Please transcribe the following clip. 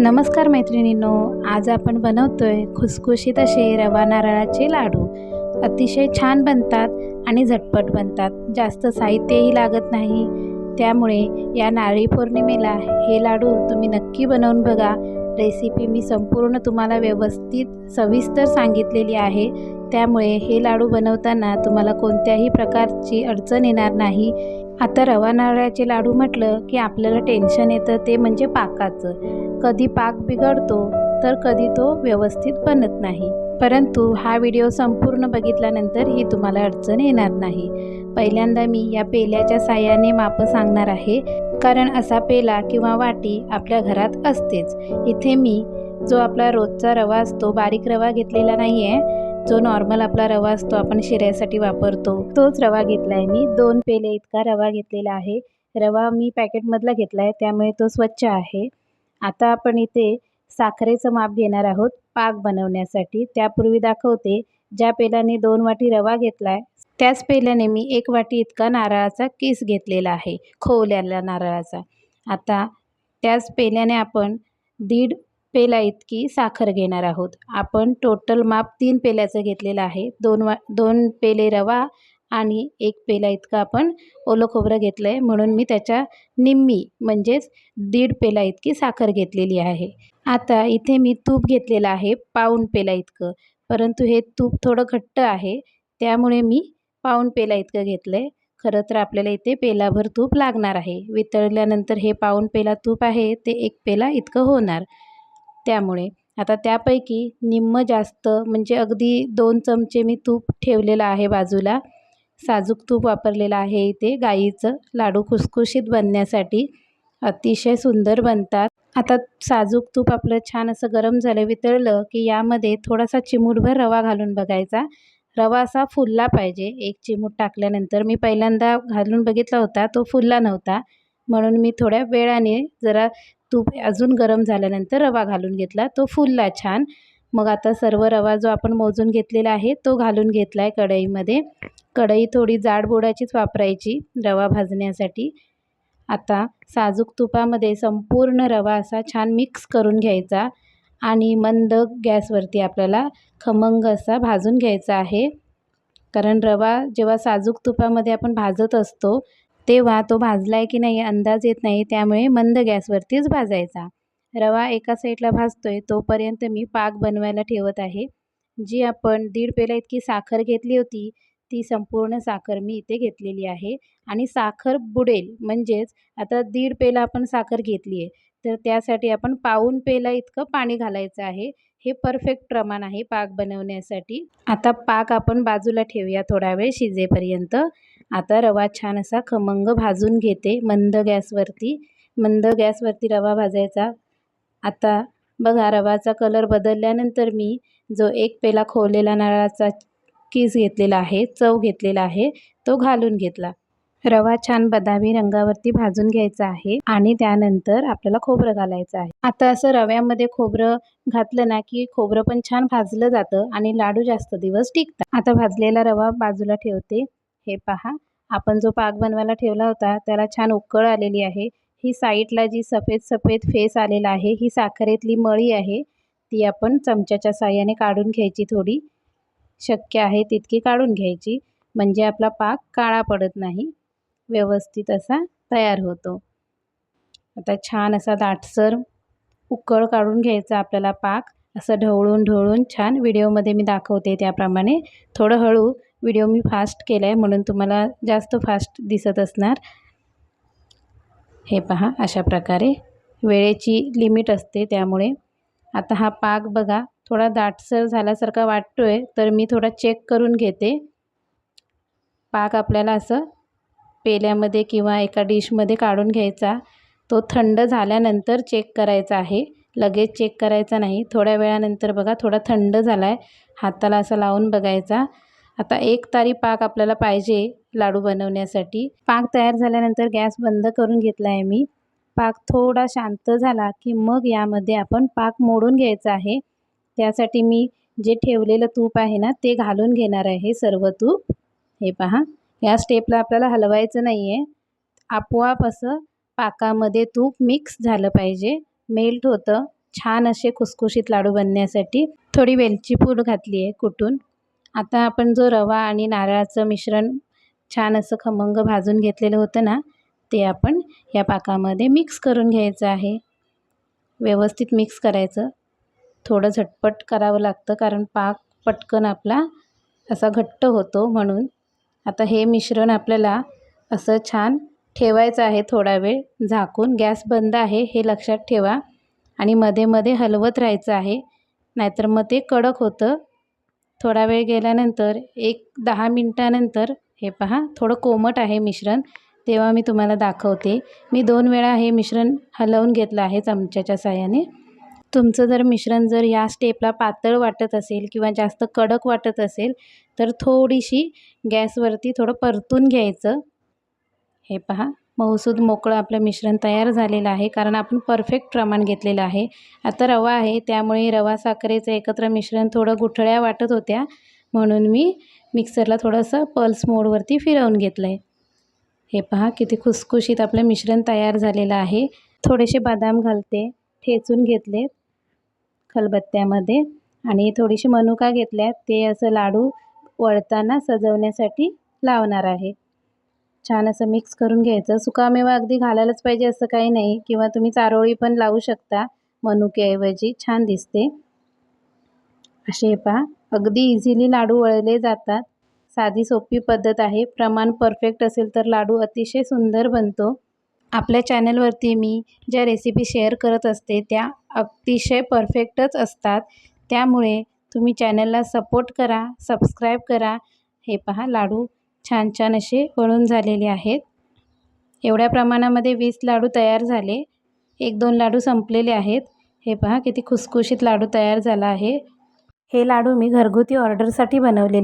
नमस्कार मैत्रिणींनो आज आपण बनवतोय खुसखुशीत असे रवा नारळाचे लाडू. अतिशय छान बनतात आणि झटपट बनतात. जास्त साहित्यही लागत नाही. त्यामुळे या नारळी पौर्णिमेला हे लाडू तुम्ही नक्की बनवून बघा. रेसिपी मी संपूर्ण तुम्हाला व्यवस्थित सविस्तर सांगितलेली आहे. त्यामुळे हे लाडू बनवताना तुम्हाला कोणत्याही प्रकारची अडचण येणार नाही. आता रवा नारळाचे लाडू म्हटलं की आपल्याला टेन्शन येतं ते म्हणजे पाकाचं. कधी पाक बिघडतो तर कधी तो व्यवस्थित बनत नाही. परंतु हा व्हिडिओ संपूर्ण बघितल्यानंतर ही तुम्हाला अडचण येणार नाही. पहिल्यांदा मी या पेल्याच्या साह्याने मापं सांगणार आहे कारण असा पेला किंवा वाटी आपल्या घरात असतेच. इथे मी जो आपला रोजचा रवा असतो बारीक रवा घेतलेला नाही आहे जो नॉर्मल आपला रवा असतो आपण शिऱ्यासाठी वापरतो तोच रवा घेतला आहे मी. दोन पेले इतका रवा घेतलेला आहे. रवा मी पॅकेटमधला घेतला आहे त्यामुळे तो स्वच्छ आहे. आता आपण इथे साखरेचं माप घेणार आहोत पाक बनवण्यासाठी. त्यापूर्वी दाखवते ज्या पेल्याने दोन वाटी रवा घेतला आहे त्याच पेल्याने मी एक वाटी इतका नारळाचा किस घेतलेला आहे खोवल्याला नारळाचा. आता त्याच पेल्याने आपण दीड पेला इतकी साखर घेणार आहोत. आपण टोटल माप तीन पेल्याचं घेतलेलं आहे. दोन वा दोन पेले रवा आणि एक पेला इतकं आपण ओलं खोबरं घेतलं आहे म्हणून मी त्याच्या निम्मी म्हणजेच दीड पेला इतकी साखर घेतलेली आहे. आता इथे मी तूप घेतलेलं आहे पाऊण पेला इतकं. परंतु हे तूप थोडं घट्ट आहे त्यामुळे मी पाऊण पेला इतकं घेतलं आहे खरं तर आपल्याला इथे पेलाभर तूप लागणार आहे. वितळल्यानंतर हे पाऊण पेला तूप आहे ते एक पेला इतकं होणार. त्यामुळे आता त्यापैकी निम्म जास्त म्हणजे अगदी दोन चमचे मी तूप ठेवलेलं आहे बाजूला. साजूक तूप वापरलेलं आहे. इथे गाईचं लाडू खुसखुशीत बनण्यासाठी अतिशय सुंदर बनतात. आता साजूक तूप आपलं छान असं गरम झालं वितळलं की यामध्ये थोडासा चिमूटभर रवा घालून बघायचा. रवा असा फुलला पाहिजे. एक चिमूट टाकल्यानंतर मी पहिल्यांदा घालून बघितला होता तो फुलला नव्हता. म्हणून मी थोड्या वेळाने जरा तूप अजून गरम झाल्यानंतर रवा घालून घेतला. तो फुलला छान. मग आता सर्व रवा जो आपण मोजून घेतलेला आहे तो घालून घेतला आहे कढईमध्ये. कढई थोडी जाड बोडाचीच वापरायची रवा भाजण्यासाठी. आता साजूक तुपामध्ये संपूर्ण रवा असा छान मिक्स करून घ्यायचा आणि मंद गॅसवरती आपल्याला खमंग असा भाजून घ्यायचा आहे. कारण रवा जेव्हा साजूक तुपामध्ये आपण भाजत असतो तेव्हा तो भाजला आहे की नाही अंदाज येत नाही त्यामुळे मंद गॅसवरतीच भाजायचा. रवा एका साईडला भाजतोय तोपर्यंत मी पाक बनवायला ठेवत आहे. जी आपण दीड पेला इतकी साखर घेतली होती ती संपूर्ण साखर मी इथे घेतलेली आहे. आणि साखर बुडेल म्हणजेच आता दीड पेला आपण साखर घेतली आहे तर त्यासाठी आपण पाऊण पेला इतकं पाणी घालायचं आहे. हे परफेक्ट प्रमाण आहे पाक बनवण्यासाठी. आता पाक आपण बाजूला ठेवूया थोडा वेळ शिजेपर्यंत. आता रवा छान असा खमंग भाजून घेते मंद गॅसवरती. मंद गॅसवरती रवा भाजायचा. आता बघा रवाचा कलर बदलल्यानंतर मी जो एक पेला खोवलेला नारळाचा किस घेतलेला आहे चव घेतलेला आहे तो घालून घेतला. रवा छान बदामी रंगावरती भाजून घ्यायचा आहे आणि त्यानंतर आपल्याला खोबरं घालायचं आहे. आता असं रव्यामध्ये खोबरं घातलं ना की खोबरं पण छान भाजलं जातं आणि लाडू जास्त दिवस टिकतात. आता भाजलेला रवा बाजूला ठेवते. हे पहा आपण जो पाक बनवायला ठेवला होता त्याला छान उकळ आलेली आहे. ही साईडला जी सफेद सफेद फेस आलेला आहे ही साखरेतली मळी आहे ती आपण चमच्याच्या साह्याने काढून घ्यायची थोडी. शक्य आहे तितकी काढून घ्यायची म्हणजे आपला पाक काळा पडत नाही. व्यवस्थित असा तयार होतो. आता छान असा दाटसर उकळ काढून घ्यायचा आपल्याला पाक. असं ढवळून ढवळून छान व्हिडिओमध्ये मी दाखवते त्याप्रमाणे. थोडं हळू व्हिडिओ मी फास्ट केला आहे म्हणून तुम्हाला जास्त फास्ट दिसत असणार. हे पहा अशा प्रकारे वेळेची लिमिट असते त्यामुळे. आता हा पाक बघा थोडा दाटसर झाल्यासारखा वाटतो आहे तर मी थोडा चेक करून घेते. पाक आपल्याला असं पेल्यामध्ये किंवा एका डिशमध्ये काढून घ्यायचा. तो थंड झाल्यानंतर चेक करायचा आहे. लगेच चेक करायचा नाही. थोड्या वेळानंतर बघा थोडा थंड झाला आहे हाताला असं लावून बघायचा. आता एक तारी पाक आपल्याला पाहिजे. लाडू बनवण्यासाठी. पाक तयार झाल्यानंतर गॅस बंद करून घेतला आहे मी. पाक थोडा शांत झाला की मग यामध्ये आपण पाक मोडून घ्यायचा आहे. त्यासाठी मी जे ठेवलेलं तूप आहे ना ते घालून घेणार आहे सर्व तूप. हे पहा या स्टेपला आपल्याला हलवायचं नाही आहे आपोआप असं पाकामध्ये तूप मिक्स झालं पाहिजे. मेल्ट होतं. छान असे खुसखुशीत लाडू बनण्यासाठी थोडी वेलची पूड घातली आहे कुटून आता आपण जो रवा आणि नारळाचं मिश्रण छान असं खमंग भाजून घेतलेलं होतं ना ते आपण या पाकामध्ये मिक्स करून घ्यायचं आहे. व्यवस्थित मिक्स करायचं. थोडं झटपट करावं लागतं कारण पाक पटकन आपला असा घट्ट होतो म्हणून. आता हे मिश्रण आपल्याला असं छान ठेवायचं आहे थोडा वेळ. झाकून गॅस बंद आहे हे लक्षात ठेवा आणि मध्ये मध्ये हलवत राहायचं आहे. नाहीतर मग ते कडक होतं. थोडा वेळ गेल्यानंतर एक दहा मिनटानंतर हे पहा थोडं कोमट आहे मिश्रण. तेव्हा मी तुम्हाला दाखवते. मी दोन वेळा हे मिश्रण हलवून घेतलं आहे चमच्याच्या साह्याने. तुमचं जर मिश्रण जर या स्टेपला पातळ वाटत असेल किंवा जास्त कडक वाटत असेल तर थोडीशी गॅसवरती थोडं परतून घ्यायचं. हे पहा मऊसूद मोकळं आपलं मिश्रण तयार झालेलं आहे कारण आपण परफेक्ट प्रमाण घेतलेलं आहे. आता रवा आहे त्यामुळे रवा साखरेचं एकत्र मिश्रण थोडं गुठळ्या वाटत होत्या म्हणून मी मिक्सरला थोडंसं पल्स मोडवरती फिरवून घेतलं आहे हे पहा किती खुसखुशीत आपलं मिश्रण तयार झालेलं आहे. थोडेसे बदाम घालते ठेचून घेतले खलबत्त्यामध्ये. आणि थोडीशी मनुका घेतल्यात ते असं लाडू वळताना सजवण्यासाठी लावणार आहे. छान असं मिक्स करून घ्यायचं. सुकामेवा अगदी घालायलाच पाहिजे असं काही नाही. किंवा तुम्ही चारोळी पण लावू शकता. मनुकेऐवजी छान दिसते. असे पहा. अगदी इझिली लाडू वळले जातात. साधी सोपी पद्धत आहे. प्रमाण परफेक्ट असेल तर लाडू अतिशय सुंदर बनतो. आपल्या चॅनलवरती मी ज्या रेसिपी शेअर करत असते त्या अतिशय परफेक्टच असतात. त्यामुळे तुम्ही चॅनलला सपोर्ट करा सबस्क्राईब करा. हे पहा लाडू छान छान असे वळून झालेले आहेत. एवढ्या प्रमाणामध्ये वीस लाडू तयार झाले. एक दोन लाडू संपलेले आहेत. हे पहा किती खुसखुशीत लाडू तयार झाला आहे. हे लाडू मी घरगुती ऑर्डरसाठी बनवलेले